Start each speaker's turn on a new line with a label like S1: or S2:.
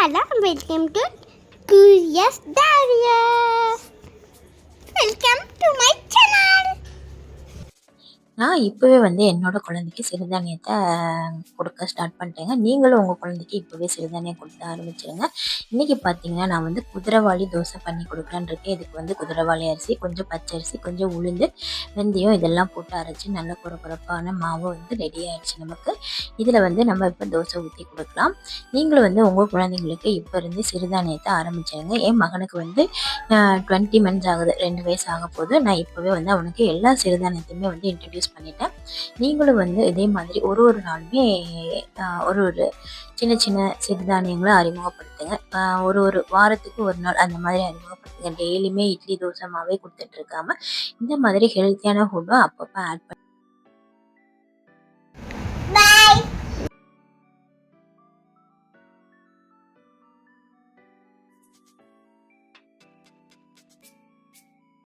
S1: Hello, welcome to Curious Daria.
S2: நான் இப்போவே வந்து என்னோட குழந்தைக்கு சிறுதானியத்தை கொடுக்க ஸ்டார்ட் பண்ணிட்டேங்க. நீங்களும் உங்கள் குழந்தைக்கு இப்போவே சிறுதானியம் கொடுக்க ஆரம்பிச்சிருங்க. இன்றைக்கி பார்த்தீங்கன்னா நான் வந்து குதிரைவாளி தோசை பண்ணி கொடுக்கலான்னு இருக்கேன். இதுக்கு வந்து குதிரைவாளி அரிசி கொஞ்சம் பச்சரிசி கொஞ்சம் உளுந்து வெந்தயம் இதெல்லாம் போட்டு அரைச்சி நல்ல குறக்குறப்பான மாவு வந்து ரெடி ஆயிடுச்சு நமக்கு. இதில் வந்து நம்ம இப்போ தோசை ஊற்றி கொடுக்கலாம். நீங்களும் வந்து உங்கள் குழந்தைங்களுக்கு இப்போ இருந்து சிறுதானியத்தை ஆரம்பிச்சிருங்க. என் மகனுக்கு வந்து டுவெண்ட்டி மந்த்ஸ் ஆகுது. ரெண்டு வயசு ஆக போது நான் இப்போவே வந்து அவனுக்கு எல்லா சிறுதானியத்தையுமே வந்து இன்ட்ரடியூஸ் பண்ணிட்டேன். நீங்களும் வந்து இதே மாதிரி ஒரு ஒரு நாளுமே ஒரு ஒரு சின்ன சின்ன சிறுதானியங்களை அறிமுகப்படுத்துங்க. ஒரு ஒரு வாரத்துக்கு ஒரு நாள் அந்த மாதிரி அறிமுகப்படுத்துங்க. டெய்லியுமே இட்லி தோசை மாவே கொடுத்துட்டு இருக்காம இந்த மாதிரி ஹெல்த்தியான ஃபுட்டும் அப்பப்போ ஆட் பண்ணி